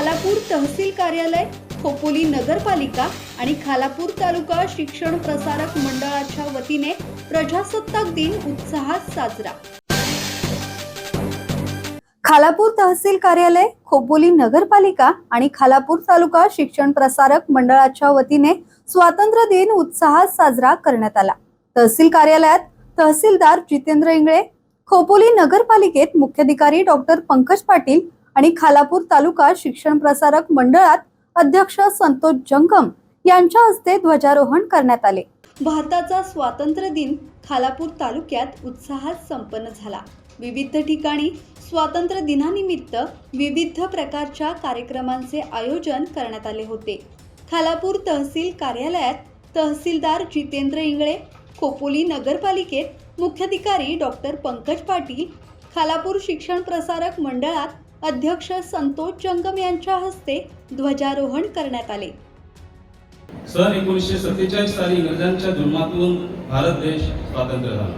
खालापूर तहसील कार्यालय खोपोली नगरपालिका आणि खालापूर तालुका शिक्षण प्रसारक मंडळाच्या वतीने प्रजासत्ताक दिन उत्साहात साजरा. खालापूर तहसील कार्यालय खोपोली नगरपालिका आणि खालापूर तालुका शिक्षण प्रसारक मंडळाच्या वतीने स्वातंत्र्य दिन उत्साहात साजरा करण्यात आला. तहसील कार्यालयात तहसीलदार जितेंद्र इंगळे खोपोली नगरपालिकेत मुख्याधिकारी डॉक्टर पंकज पाटील आणि खालापूर तालुका शिक्षण प्रसारक मंडळात अध्यक्ष संतोष जंगम यांच्या हस्ते ध्वजारोहण करण्यात आले. भारताचा स्वातंत्र्य दिन खालापूर तालुक्यात उत्साहात संपन्न झाला. विविध ठिकाणी स्वातंत्र्य दिनानिमित्त विविध प्रकारच्या कार्यक्रमांचे आयोजन करण्यात आले होते. खालापूर तहसील कार्यालयात तहसीलदार जितेंद्र इंगळे खोपोली नगरपालिकेत मुख्याधिकारी डॉक्टर पंकज पाटील खालापूर शिक्षण प्रसारक मंडळात अध्यक्ष संतोष जंगम यांच्या हस्ते ध्वजारोहण करण्यात आले. सन एकोणीसशे सत्तेचाळीस साली इंग्रजांच्या जुलमातून भारत देश स्वातंत्र्य झाला.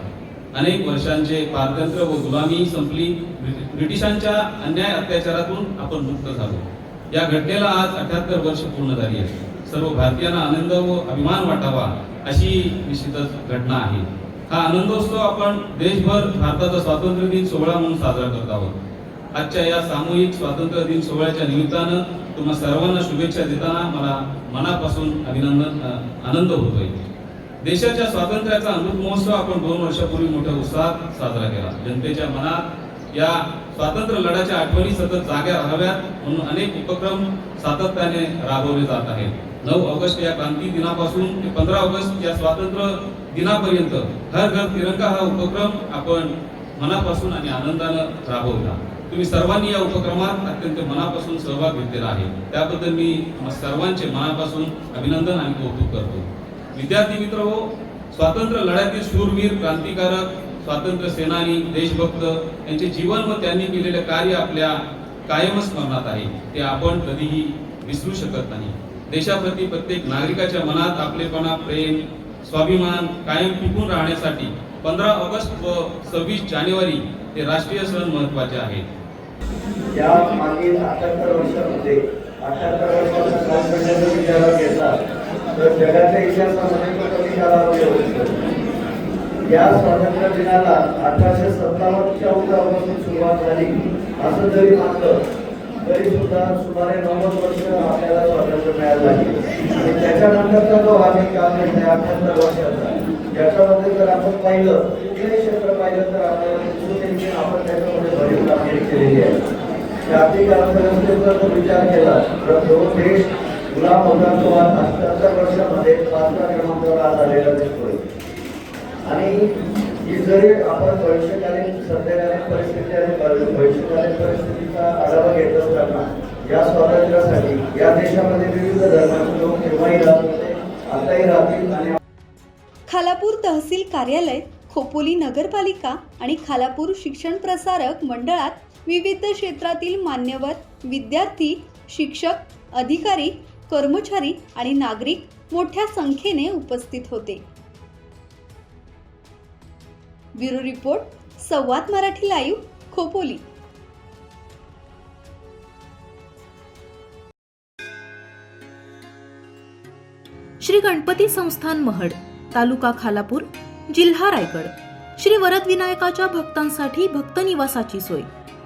अनेक वर्षांचे पारतंत्र्य व गुलामी संपली. ब्रिटिशांच्या अन्याय अत्याचारातून आपण मुक्त झालो. या घटनेला आज अठ्याहत्तर वर्ष पूर्ण झाली आहे सर्व भारतीयांना आनंद व अभिमान वाटावा अशी निश्चितच घटना आहे. हा आनंदोत्सव आपण देशभर भारताचा स्वातंत्र्य दिन सोहळा म्हणून साजरा करत आहोत. आजच्या या सामूहिक स्वातंत्र्य दिन सोहळ्याच्या निमित्तानं तुम्हा सर्वांना शुभेच्छा देताना मला मनापासून अभिनंदन आनंद होतोय. देशाच्या स्वातंत्र्याचा अमृत महोत्सव आपण दोन वर्षापूर्वी मोठ्या उत्साहात साजरा केला. जनतेच्या मनात या स्वातंत्र्य लढ्याच्या आठवणी सतत जाग्या राहाव्यात म्हणून अनेक उपक्रम सातत्याने राबवले जात आहेत. नऊ ऑगस्ट या क्रांती दिनापासून ते पंधरा ऑगस्ट या स्वातंत्र्य दिनापर्यंत हर घर तिरंगा हा उपक्रम आपण मनापासून आणि आनंदानं राबवला. तुम्ही सर्वांनी या उपक्रमात अत्यंत मनापासून सहभाग घेतलेला आहे. त्याबद्दल मी सर्वांचे मनापासून अभिनंदन आणि कौतुक करतो. विद्यार्थी मित्र हो स्वातंत्र्य लढ्यातील शूरवीर क्रांतिकारक स्वातंत्र्य सेनानी देशभक्त यांचे जीवन व त्यांनी केलेले कार्य आपल्या कायमच स्मरणात आहे. ते आपण कधीही विसरू शकत नाही. देशाप्रती प्रत्येक नागरिकाच्या मनात आपलेपणा प्रेम स्वाभिमान कायम टिकून राहण्यासाठी पंधरा ऑगस्ट व सव्वीस जानेवारी हे राष्ट्रीय सण महत्त्वाचे आहेत. या मागील अठ्याहत्तर वर्षामध्ये अठ्याहत्तर वर्षाचा काल करण्याचा विचार घेतला तर जगाच्या इतिहासामध्ये कमी कालावधी होतो या स्वातंत्र्य दिनाला अठराशे सत्तावन्नच्या उठावापासून सुरुवात झाली असं जरी मानलं तरी सुद्धा सुमारे नव्वद वर्ष आपल्याला स्वातंत्र्य मिळालं आहे आणि त्याच्यानंतरचा जो आम्ही काल आहे अठ्याहत्तर वर्षाचा याच्यामध्ये जर आपण पाहिलं कुठलंही क्षेत्र पाहिलं तर आपल्याला दिसून येईल की आपण त्याच्यामध्ये भरीव कामगिरी केलेली आहे जागतिक अर्थव्यवस्थेचा जर विचार केला तर जो देश गुलाम होता अठ्याहत्तर वर्षामध्ये पाचव्या क्रमांकावर आज आलेला दिसतोय. आणि ही जरी आपण भविष्यकालीन सध्याकालीन परिस्थिती आणि भविष्यकालीन परिस्थितीचा आढावा घेत असताना या स्वातंत्र्यासाठी या देशामध्ये विविध धर्माचे लोक केव्हाही राहत होते आताही राहतील आणि खालापूर तहसील कार्यालय खोपोली नगरपालिका आणि खालापूर शिक्षण प्रसारक मंडळात विविध क्षेत्रातील मान्यवर विद्यार्थी शिक्षक अधिकारी कर्मचारी आणि नागरिक मोठ्या संख्येने उपस्थित होते. ब्युरो रिपोर्ट संवाद मराठी लाईव्ह खोपोली. श्री गणपती संस्थान महड तालुका खालापूर जिल्हा रायगड. श्री वरद विनायकाच्या भक्तांसाठी भक्त निवासाची सोय.